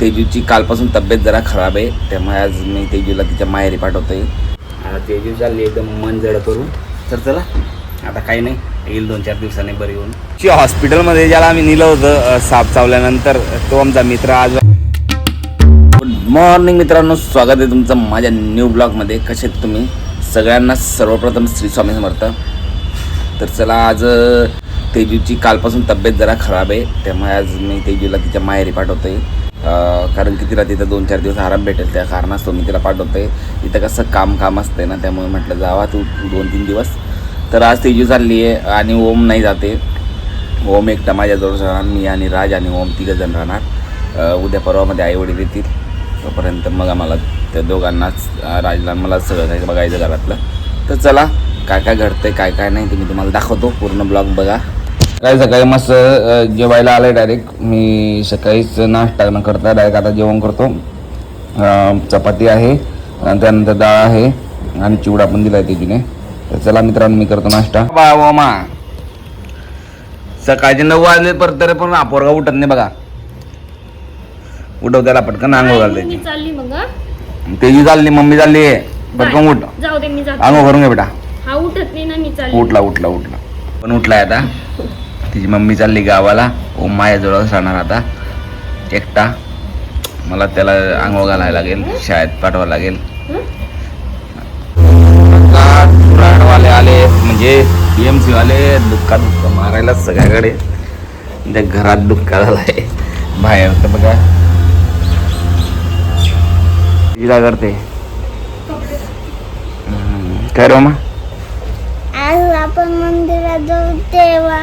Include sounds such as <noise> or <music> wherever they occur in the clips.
तेजूची कालपासून तब्येत जरा खराब आहे. त्यामुळे आज मी तेजूला तिच्या माहेरी पाठवतोय. आता तेजू चालली एकदम मन जड करून तर चला आता काही नाही. येईल दोन चार दिवसांनी बरी होऊन. ची हॉस्पिटलमध्ये ज्याला आम्ही नेलं होतं साप चावल्यानंतर तो आमचा मित्र आज गुड मॉर्निंग मित्रांनो स्वागत आहे तुमचं माझ्या न्यू ब्लॉगमध्ये कसे आहेत तुम्ही? सगळ्यांना सर्वप्रथम श्री स्वामी समर्थ. तर चला आज तेजूची कालपासून तब्येत जरा खराब आहे. त्यामुळे आज मी तेजूला तिच्या माहेरी पाठवतोय. कारण की तिला तिथं दोन चार दिवस आराम भेटेल त्या कारणास्तव मी तिला पाठवते इथं कसं काम काम असते ना त्यामुळे म्हटलं जावा तू दोन तीन दिवस. तर आज तेजू चालली आहे आणि ओम नाही जाते. ओम एकटा माझ्याजवळ राहणार मी आणि राज आणि ओम तिघं जण राहणार. उद्या परवामध्ये आईवडील येतील. तोपर्यंत मग आम्हाला त्या दोघांनाच राजला मला सगळं काही बघायचं घरातलं. तर चला काय काय घडतं आहे काय काय नाही ते मी तुम्हाला दाखवतो. पूर्ण ब्लॉग बघा. काय सकाळी मस्त जेवायला आलं डायरेक्ट मी सकाळीच नाश्ता न करता डायरेक्ट आता जेवण करतो. चपाती आहे त्यानंतर डाळ आहे आणि चिवडा पण दिला आहे तिने तर चला मित्रांनो मी करतो नाश्ता. बा मा सकाळचे नऊ वाजले परत तरी पण पोरगा उठत नाही बघा. उठव त्याला पटकन आंघोळ घाल मी त्याची चालली मग? तेजी चालली मम्मी चालली. आहे पटकन उठ. जाऊ दे मी जाते. आंघोळ करून घे बेटा. हा उठत नाही ना मी चालली. उठला उठला उठला. पण उठलाय आता. तिची मम्मी चालली गावाला. ओ माझ्याजवळच राहणार आता. एकटा. मला त्याला आंघोळ घालायला लागेल शाळेत पाठवावं लागेल. वाले आले म्हणजे बी एम वाले दुःखा दुःख मारायला सगळ्याकडे. त्या घरात दुःख झालाय. बाहेर तर बघा. काय करते. काय रो मंदिरात जाऊ तेव्हा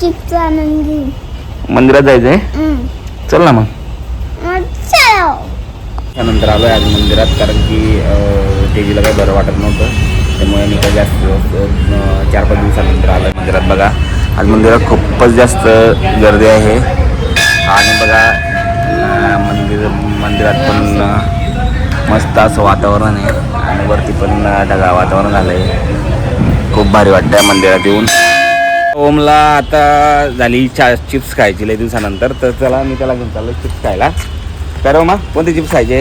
चिप्स आणून घेऊ मंदिरात जायचंय? हम्म. चल ना मग. मग चलो. त्यानंतर आलो आज मंदिरात कारण की तेजीला काही बरं वाटत नव्हतं. त्यामुळे मी काही जास्त अं, चार पाच दिवसानंतर आलो मंदिरात. बघा आज मंदिरात खूपच जास्त गर्दी आहे. आणि बघा अं, मंदिर मंदिरात पण अं, मस्त असं वातावरण आहे. आणि वरती पण अं, ढगाळ वातावरण झालं आहे खूप भारी वाटतं आहे मंदिरात येऊन. ओमला आता झाली चा चिप्स खायची लई दिवसानंतर तर चला मी त्याला घेऊन चाललो चिप्स खायला. काय रे ओमा कोणते चिप्स खायचे?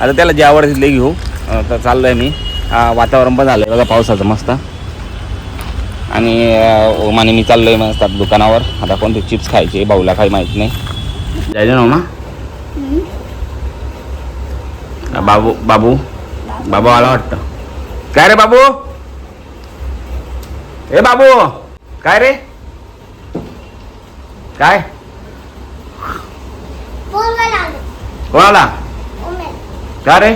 आता त्याला जे आवडते ते घेऊ. तर चाललो आहे मी वातावरण पण झालं आहे बघा पावसाचं मस्त. आणि ओमाने मी चाललो आहे मस्त दुकानावर. आता कोणते चिप्स खायचे भाऊला काही माहीत नाही. जायचं ना ओमा? बाबू बाबू? बाबू आला वाटतं. काय रे बाबू? ए बाबू काय रे? काय? कोणाला? का रे?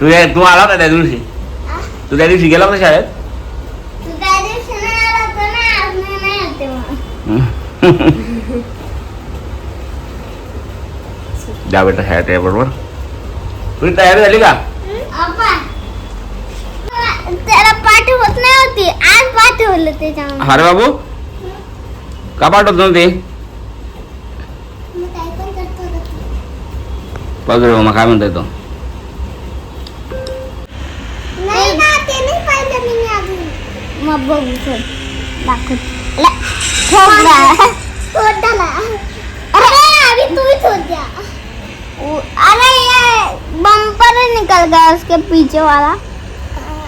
तू तू आला होता त्या दिवशी? तू त्या दिवशी गेला होता शाळेत? <laughs> जा बेटा आहे बरोबर तुझी तयारी झाली का? त्याला पाठवत नाही होती. आज पाठवलं त्याच्यामध्ये. अरे बाबू. का पाठवत नव्हते? काय पण करतो होता. तू. बघ रे मग काय म्हणतोय तो. नाही ना ते नाही पाहिलं मी अजून. मग बघू चल. अरे अरे ये बम्पर निकल गया उसके पीछे वाला।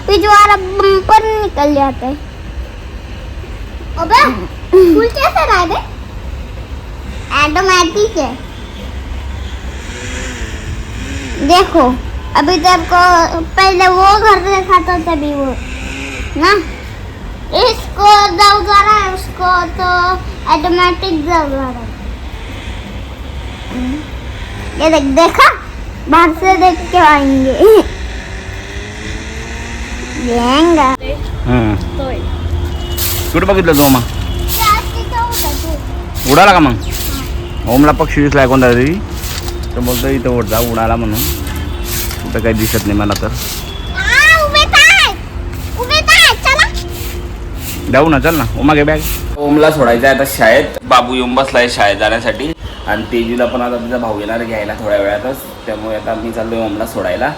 पीछे वाला बम्पर निकल जाता है। अबे, फुल कैसे रहा है ऑटोमेटिक है। देखो, अभी तेरे को पहले वो घर देखा था तभी वो, ना? इसको दब जा रहा है, उसको तो ऑटोमेटिक दब जा रहा है। ये देख देखा बाहर से देख के आएंगे येंगा तोय. कुठं बघितलं तू मग उडाला का मग ओमला पक्षी दिसलाय कोणता तरी तर बोलतो इथं उठ जा उडाला म्हणून कुठं काही दिसत नाही मला तर जाऊ ना चल ना ओमा घे बॅग ओमला सोडायचं आहे आता शाळेत बाबू येऊन बसलाय शाळेत जाण्यासाठी आणि तेजूला पण आता तिचा भाऊ येणार आहे घ्यायला थोड्या वेळातच. त्यामुळे आता मी चाललोय ओमला सोडायला.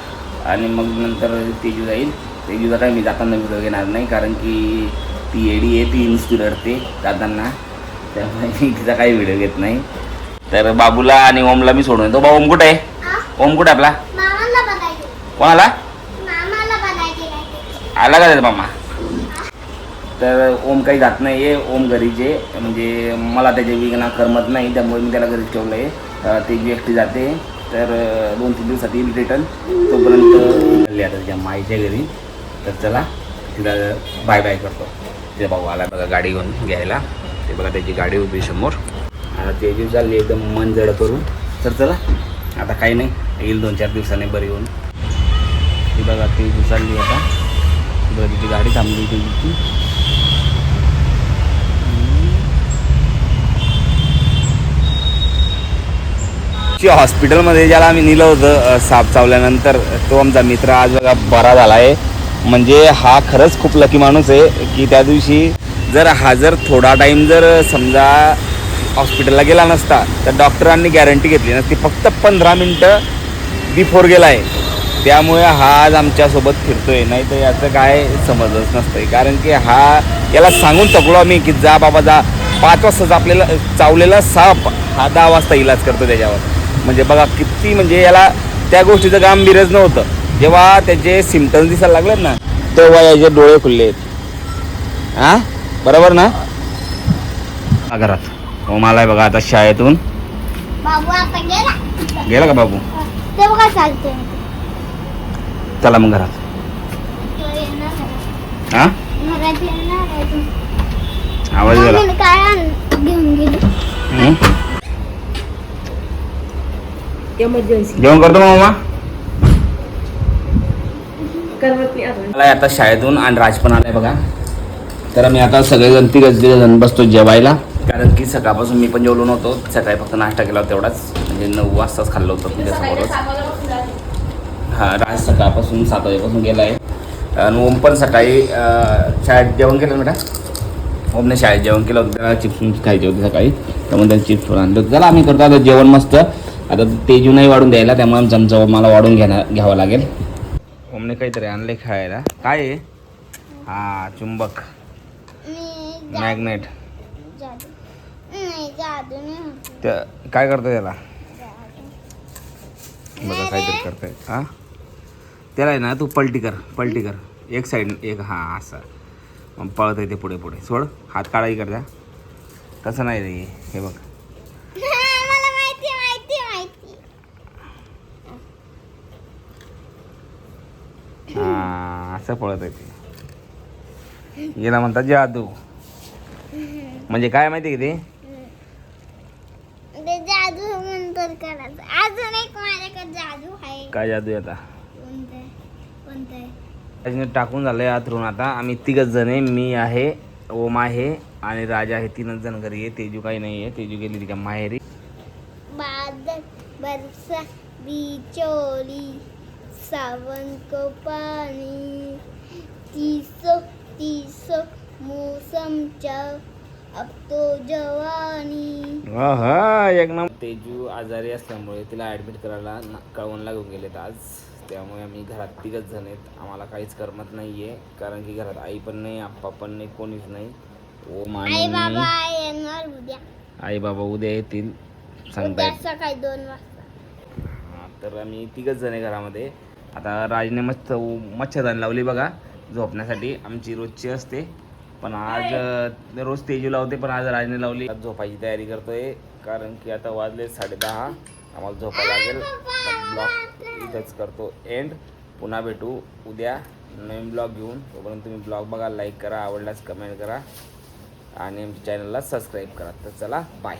आणि मग नंतर तेजू जाईल. तेजूचा काय मी जाताना व्हिडिओ घेणार नाही कारण की ती एडी आहे ती नुसती रडते जाताना. त्यामुळे मी तिचा काही व्हिडिओ घेत नाही. तर बाबूला आणि ओमला मी सोडून येतो बा ओम कुठे आहे? ओम कुठे आपला? कोणाला? आला का त्याचा मामा? तर ओम काही जात नाही आहे ओम घरीचे म्हणजे मला त्याचे विघ्ना करमत नाही त्यामुळे मी त्याला घरीच ठेवलं आहे. ते जी जाते. तर दोन तीन दिवसात येईल रिटर्न तोपर्यंत आता त्याच्या माईच्या घरी. तर चला तिला बाय बाय करतो. ते भाऊ आला बघा गाडी घेऊन घ्यायला. ते बघा त्याची गाडी उभी समोर. आता ते दिवस चालली एकदम मन जड करून. तर चला आता काही नाही. येईल दोन चार दिवसाने बरी होऊन. ती बघा ती चालली आता. बघा तिची गाडी थांबली होती. ॲक्च्युली हॉस्पिटलमध्ये ज्याला आम्ही नेलं होतं साप चावल्यानंतर तो आमचा मित्र आज बघा बरा झाला आहे म्हणजे हा खरंच खूप लकी माणूस आहे की त्या दिवशी जर हा जर थोडा टाईम जर समजा हॉस्पिटलला गेला नसता तर डॉक्टरांनी गॅरंटी घेतली नसती. फक्त पंधरा मिनटं बिफोर गेला आहे त्यामुळे हा आज आमच्यासोबत फिरतो आहे नाही तर याचं काय समजच नसतंय. कारण की हा याला सांगून चकलो आम्ही की जा बाबा जा. पाच वाजताच आपल्याला चावलेला साप हा दहा वाजता इलाज करतो त्याच्यावर. म्हणजे बघा किती म्हणजे याला त्या गोष्टीचं गांभीर्यच नव्हतं. जेव्हा त्याचे सिमटम्स दिसायला लागलेत ना तेव्हा याचे डोळे खुलले आहेत. हा? बरोबर ना? हा, घरात हो मला बघा आता शाळेतून. बाबू आता गेला? गेला का बाबू? ते बघा चालते चला मग घरात. हा? घरात येणार आहे तो. आवाज गेला? एमर्जन्सी जेवण करतो मग मामा? करमत नाही आता मला आता शाळेतून आणि राज पण आलाय बघा. तर आम्ही आता सगळेजण तिघ जण बसतो जेवायला. कारण की सकाळपासून मी पण जेवलो नव्हतो. सकाळी फक्त नाश्ता केला होता तेवढाच. म्हणजे नऊ वाजताच खाल्लं होतं तुमच्यासमोरच हा राज सकाळपासून सात वाजेपासून गेला आहे आणि ओम पण सकाळी शाळेत जेवण केलं बेटा? ओमने शाळेत जेवण केलं होतं. त्याला चिप्स खायचे होते सकाळी. त्यामुळे त्याने चिप्स पण आणले होते. चला आम्ही करतो आता जेवण मस्त. आता तेजूनही वाढून द्यायला त्यामुळे आमचा मला वाढून घेणार घ्यावं लागेल. ओमने काहीतरी आणले खायला. काय आहे? हा चुंबक. मॅग्नेट. त्या काय करतो त्याला? बघा काहीतरी करताय. हा? त्याला आहे ना तू पलटी कर पलटी कर. एक साईड एक हा असं. मग पळत ते पुढे पुढे. सोड. हात काढाही कर द्या तसं नाही रे हे बघ मला माहिती माहिती माहिती हा असं पळत येते याला म्हणतात जादू. म्हणजे काय माहिती का ते ते जादू नंतर करायचं. अजून एक माझ्याकडे जादू आहे. काय जादू आहे आता? कोणतं? कोणतं? आहे? त्याच्याने टाकून झालंय आतरून आता. आम्ही तिघच जण आहे. मी आहे ओम आहे आणि राजा आहे. तीनच जण घरी आहे. तेजू काही नाही आहे. तेजू गेली तिच्या माहेरी. बादल बरसा बिचोली. सावन को पानी तीसो तीसो मौसम अब तो जवानी. हा हा एक नंबर तेजू आजारी असल्यामुळे तिला ऍडमिट करायला ना- कळवणला घेऊन गेलेत आज. त्यामुळे आम्ही घरात तिघच जण आहेत. आम्हाला काहीच करमत नाहीये. कारण की घरात आई पण नाही आप्पा पण नाही कोणीच नाही. ओम आई बाबा येणार उद्या. आई बाबा उद्या येतील. सांगता उद्या सकाळी दोन वाजता. हा, तर आम्ही तिघच जण आहे घरामध्ये. आता राजने मस्त उ- मच्छरदाणी लावली बघा झोपण्यासाठी. आमची रोजची असते. पण आज रोज तेजू लावते पण आज राजने लावली. झोपायची तयारी करतोय कारण की आता वाजले साडेदहा. आम्हाला झोपा लागेल. ब्लॉग इथंच करतो. एंड पुन्हा भेटू. उद्या नवीन ब्लॉग घेऊन. तोपर्यंत तुम्ही ब्लॉग बघा लाईक करा आवडल्यास कमेंट करा. आणि आमच्या चॅनलला सबस्क्राईब करा. तर चला बाय.